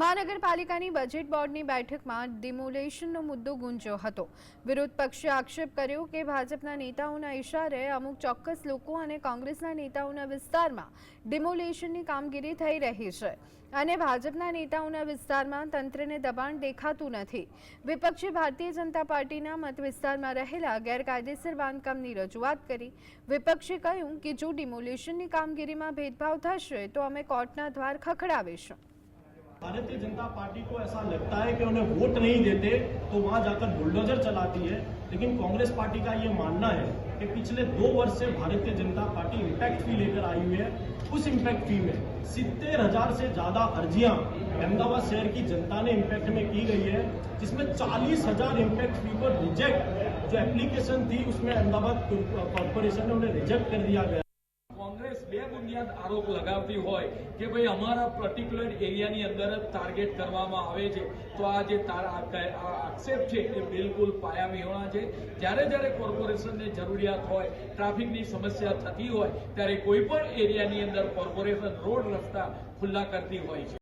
મહાનગરપાલિકાની બજેટ બોર્ડની બેઠકમાં ડિમોલેશનનો મુદ્દો ગુંજ્યો હતો. વિરોધ પક્ષે આક્ષેપ કર્યો કે ભાજપના નેતાઓના ઇશારે અમુક ચોક્કસ લોકો અને કોંગ્રેસના નેતાઓના વિસ્તારમાં ડિમોલેશનની કામગીરી થઈ રહી છે અને ભાજપના નેતાઓના વિસ્તારમાં તંત્રને દબાણ દેખાતું નથી. વિપક્ષે ભારતીય જનતા પાર્ટીના મત વિસ્તારમાં રહેલા ગેરકાયદેસર બાંધકામની રજૂઆત કરી. વિપક્ષે કહ્યું કે જો ડિમોલેશનની કામગીરીમાં ભેદભાવ થશે તો અમે કોર્ટના દ્વાર ખખડાવીશું. भारतीय जनता पार्टी को ऐसा लगता है कि उन्हें वोट नहीं देते तो वहाँ जाकर बुलडोजर चलाती है। लेकिन कांग्रेस पार्टी का ये मानना है कि पिछले दो वर्ष से भारतीय जनता पार्टी इम्पैक्ट फ़ी लेकर आई हुई है। उस इम्पैक्ट फ़ी में सितर हज़ार से ज़्यादा अर्जियाँ अहमदाबाद शहर की जनता ने इम्पैक्ट में की गई है, जिसमें चालीस हज़ार इम्पैक्ट फ़ी को रिजेक्ट जो एप्लीकेशन थी, उसमें अहमदाबाद कॉरपोरेशन ने उन्हें रिजेक्ट कर दिया गया। કોંગ્રેસ બે બુનિયાદ આરોપ લગાવતી હોય કે ભાઈ અમારા પર્ટિક્યુલર એરિયાની અંદર જ ટાર્ગેટ કરવામાં આવે છે. તો આ જે આક્ષેપ છે એ બિલકુલ પાયા વિહોણા છે. જ્યારે જ્યારે કોર્પોરેશનને જરૂરિયાત હોય ટ્રાફિકની સમસ્યા થતી હોય, ત્યારે કોઈ પણ એરિયાની અંદર કોર્પોરેશન રોડ રસ્તા ખુલ્લા કરતી હોય છે.